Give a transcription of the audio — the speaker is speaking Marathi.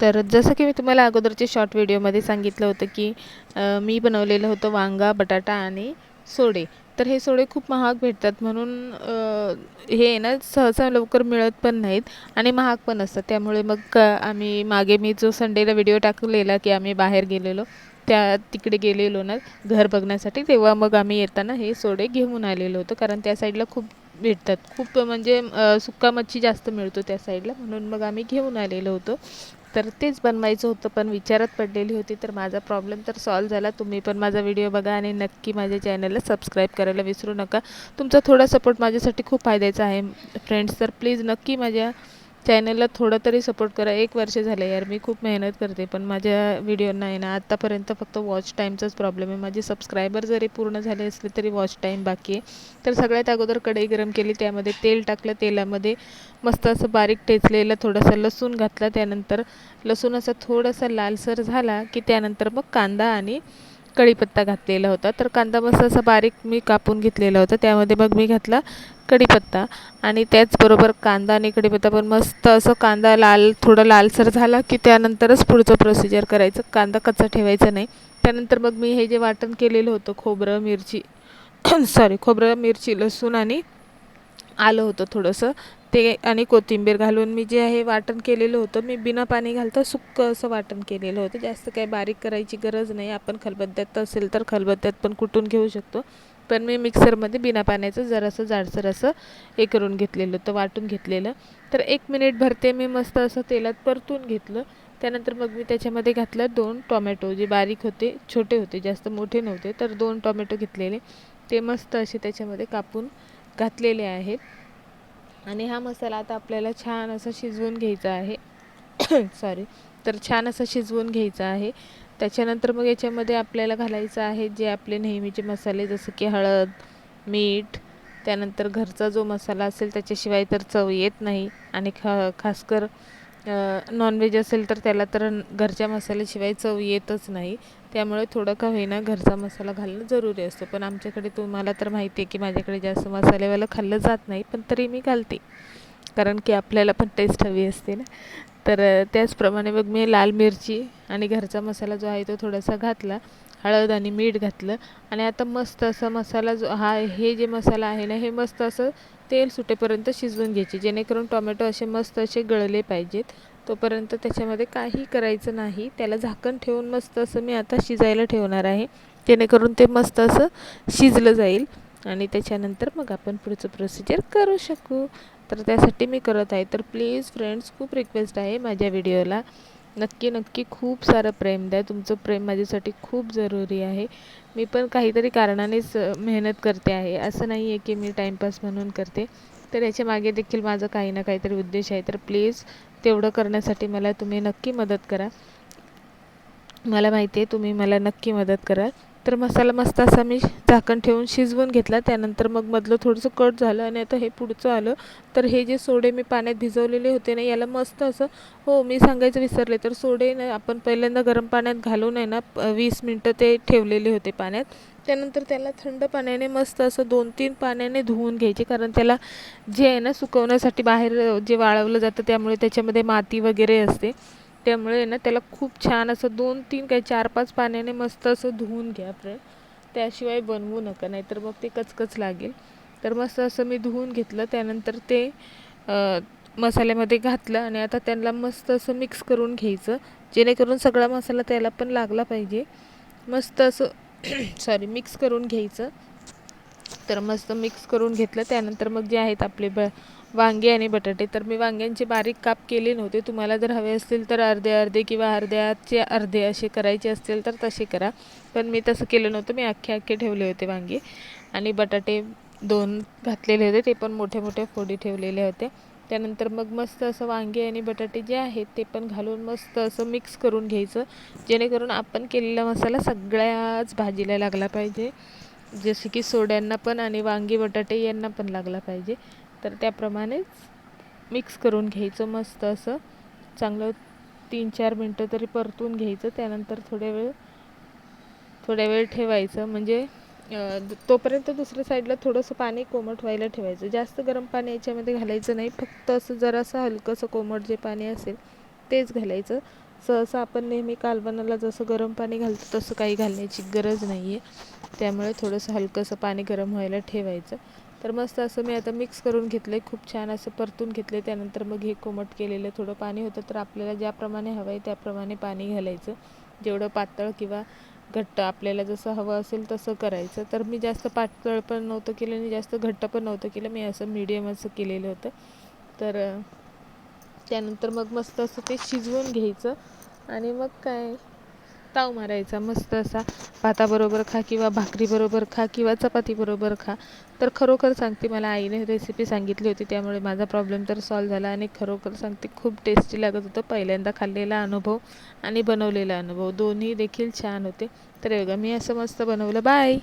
तर जसं की मी तुम्हाला अगोदरच्या शॉर्ट व्हिडिओमध्ये सांगितलं होतं की मी बनवलेलं होतं वांगा बटाटा आणि सोडे. तर हे सोडे खूप महाग भेटतात म्हणून हे ना सहसा लवकर मिळत पण नाहीत आणि महाग पण असतात. त्यामुळे मग आम्ही मागे मी जो संडेला व्हिडिओ टाकलेला की आम्ही बाहेर गेलेलो त्या तिकडे गेलेलो ना घर बघण्यासाठी तेव्हा मग आम्ही येताना हे सोडे घेऊन आलेलो होतो. कारण त्या साईडला खूप भेटतात. खूप म्हणजे सुक्का मच्छी जास्त मिळतो त्या साईडला म्हणून मग आम्ही घेऊन आलेलो होतो. तर तेच बनवायचं होतं पण विचारात पडलेली होती तर माझा प्रॉब्लेम तर सॉल्व झाला. तुम्ही पण माझा व्हिडिओ बघा आणि नक्की माझ्या चॅनलला सबस्क्राईब करायला विसरू नका. तुमचा थोडा सपोर्ट माझ्यासाठी खूप फायद्याचा आहे. फ्रेंड्स तर प्लीज नक्की माझ्या चॅनलला थोडं तरी सपोर्ट करा. एक वर्ष झालं यार मी खूप मेहनत करते पण माझ्या व्हिडिओना आहे ना आत्तापर्यंत फक्त वॉच टाईमचाच प्रॉब्लेम आहे. माझे सबस्क्रायबर जरी पूर्ण झाले असले तरी वॉच टाईम बाकी आहे. तर सगळ्यात अगोदर कढई गरम केली त्यामध्ये तेल टाकलं तेलामध्ये मस्त असं बारीक टेचलेलं थोडंसं लसूण घातलं त्यानंतर लसूण असा थोडासा लालसर झाला की त्यानंतर मग कांदा आणि कढीपत्ता घातलेला होता. तर कांदा मस्त असा बारीक मी कापून घेतलेला होता. त्यामध्ये मग मी घातला कढीपत्ता. आणि त्याचबरोबर कांदा आणि कढीपत्ता पण मस्त असं कांदा लाल थोडं लालसर झाला की त्यानंतरच पुढचं प्रोसिजर करायचं. कांदा कच्चा ठेवायचा नाही. त्यानंतर मग मी हे जे वाटण केलेलं होतं खोबरं मिरची सॉरी खोबरं मिरची लसूण आणि आलं होतं थोडंसं. ते आणि कोथिंबीर घालून मी जे आहे वाटण केलेलं होतं मी बिना पाणी घालता सुक्कं असं वाटण केलेलं होतं. जास्त काही बारीक करायची गरज नाही. आपण खलबत्त्यात असेल तर खलबत्त्यात पण कुटून घेऊ शकतो. पण मी मिक्सरमध्ये बिना पाण्याचं जरासं जाडसर असं हे करून घेतलेलं होतं वाटून घेतलेलं. तर एक मिनिट भरते मी मस्त असं तेलात परतून घेतलं. त्यानंतर मग मी त्याच्यामध्ये घातलं दोन टॉमॅटो जे बारीक होते छोटे होते जास्त मोठे नव्हते तर दोन टॉमॅटो घेतलेले. ते मस्त असे त्याच्यामध्ये कापून घातलेले आहेत. आणि हा मसाला आता आपल्याला छान असं शिजवून घ्यायचा आहे. सॉरी तर छान असं शिजवून घ्यायचा आहे. त्याच्यानंतर मग याच्यामध्ये आपल्याला घालायचं आहे जे आपले नेहमीचे मसाले जसं की हळद मीठ त्यानंतर घरचा जो मसाला असेल त्याच्याशिवाय तर चव येत नाही. आणि खा खासकर नॉनव्हेज असेल तर त्याला तर घरच्या मसाल्याशिवाय चव येतच नाही. त्यामुळे थोडं का होईना घरचा मसाला घालणं जरुरी असतं. पण आमच्याकडे तुम्हाला तर माहिती आहे की माझ्याकडे जास्त मसालेवालं खाल्लं जात नाही पण तरी मी घालते. कारण की आपल्याला पण टेस्ट हवी असते ना. तर त्याचप्रमाणे मग मी लाल मिरची आणि घरचा मसाला जो आहे तो थोडासा घातला हळद आणि मीठ घातलं आणि आता मस्त असा मसाला जो हा हे जे मसाला आहे ना हे मस्त असं तेल सुटेपर्यंत शिजवून घ्यायचे जेणेकरून टोमॅटो असे मस्त असे गळले पाहिजेत. तोपर्यंत त्याच्यामध्ये काही करायचं नाही त्याला झाकण ठेवून मस्त असं मी आता शिजायला ठेवणार आहे जेणेकरून ते मस्त असं शिजलं जाईल. आणि त्याच्यानंतर मग आपण पुढचं प्रोसिजर करू शकू. तर त्यासाठी मी करत आहे. तर प्लीज फ्रेंड्स खूप रिक्वेस्ट आहे माझ्या व्हिडिओला नक्की नक्की खूप सारं प्रेम द्या. तुमचं प्रेम माझ्यासाठी खूप जरुरी आहे. मी पण काहीतरी कारणानेच मेहनत करते आहे. असं नाही आहे की मी टाईमपास म्हणून करते. तर याच्या मागे देखील माझं काही ना काहीतरी उद्देश आहे. तर प्लीज तेवढं करण्यासाठी मला तुम्ही नक्की मदत करा. मला माहिती आहे तुम्ही मला नक्की मदत कराल तर मसाला मस्त असा मी झाकण ठेवून शिजवून घेतला. त्यानंतर मग मधलं थोडंसं कट झालं आणि आता हे पुढचं आलं. तर हे जे सोडे मी पाण्यात भिजवलेले होते ना याला मस्त असं हो मी सांगायचं विसरले तर सोडे ना आपण पहिल्यांदा गरम पाण्यात घालून आहे ना वीस मिनटं ते ठेवलेले होते पाण्यात. त्यानंतर त्याला थंड पाण्याने मस्त असं दोन तीन पाण्याने धुवून घ्यायचे कारण त्याला जे आहे ना सुकवण्यासाठी बाहेर जे वाळवलं जातं त्यामुळे त्याच्यामध्ये माती वगैरे असते. त्यामुळे ना त्याला खूप छान असं दोन तीन काही चार पाच पाण्याने मस्त असं धुवून घ्या फ्रेंड. त्याशिवाय बनवू नका नाहीतर मग ते कचकच लागेल. तर मस्त असं मी धुवून घेतलं त्यानंतर ते मसाल्यामध्ये घातलं आणि आता त्यांना मस्त असं मिक्स करून घ्यायचं जेणेकरून सगळा मसाला त्याला पण लागला पाहिजे. मस्त असं सॉरी मिक्स करून घ्यायचं. तर मस्त मिक्स करून घेतलं त्यानंतर मग जे आहेत आपले ब वांगे आणि बटाटे. तर मी वांग्यांचे बारीक काप केले नव्हते. तुम्हाला जर हवे असतील तर अर्धे अर्धे किंवा अर्ध्याचे अर्धे असे करायचे असतील तर तसे करा. पण मी तसं केलं नव्हतं. मी अख्खे अख्खे ठेवले होते वांगे. आणि बटाटे दोन घातलेले होते. ते पण मोठे मोठे फोडी ठेवलेले होते. त्यानंतर मग मस्त असं वांगे आणि बटाटे जे आहेत ते पण घालून मस्त असं मिक्स करून घ्यायचं. जेणेकरून आपण केलेला मसाला सगळ्याच भाजीला लागला पाहिजे. जसे की सोड्यांना पण आणि वांगी बटाटे यांना पण लागला पाहिजे. तर त्याप्रमाणेच मिक्स करून घ्यायचं मस्त असं. चांगलं तीन चार मिनटं तरी परतून घ्यायचं त्यानंतर थोड्या वेळ थोड्या वेळ ठेवायचं. म्हणजे तोपर्यंत दुसऱ्या साईडला थोडंसं पाणी कोमट व्हायला ठेवायचं. जास्त गरम पाणी याच्यामध्ये घालायचं नाही. फक्त असं जरासं हलकंसं कोमट जे पाणी असेल तेच घालायचं. सहसा आपण नेहमी कालवणाला जसं गरम पाणी घालतो तसं काही घालण्याची गरज नाही आहे त्यामुळे थोडंसं हलकंसं पाणी गरम व्हायला ठेवायचं. तर मस्त असं मी आता मिक्स करून घेतलं आहे खूप छान असं परतून घेतलं आहे त्यानंतर मग हे कोमट केलेलं थोडं पाणी होतं. तर आपल्याला ज्याप्रमाणे हवं आहे त्याप्रमाणे पाणी घालायचं. जेवढं पातळ किंवा घट्ट आपल्याला जसं हवं असेल तसं करायचं. तर मी जास्त पातळ पण नव्हतं केलं आणि जास्त घट्ट पण नव्हतं केलं. मी असं मीडियम असं केलेलं होतं. तर त्यानंतर मग मस्त असं ते शिजवून घ्यायचं. आणि मग काय? ताव मारायचा मस्त असा भाताबरोबर खा किंवा भाकरीबरोबर खा किंवा चपातीबरोबर खा. तर खरोखर सांगते मला आईने रेसिपी सांगितली होती त्यामुळे माझा प्रॉब्लेम तर सॉल्व झाला आणि खरोखर सांगते खूप टेस्टी लागत होतं. पहिल्यांदा खाल्लेला अनुभव आणि बनवलेला अनुभव दोन्ही देखील छान होते. तर हे बघा मी असं मस्त बनवलं. बाय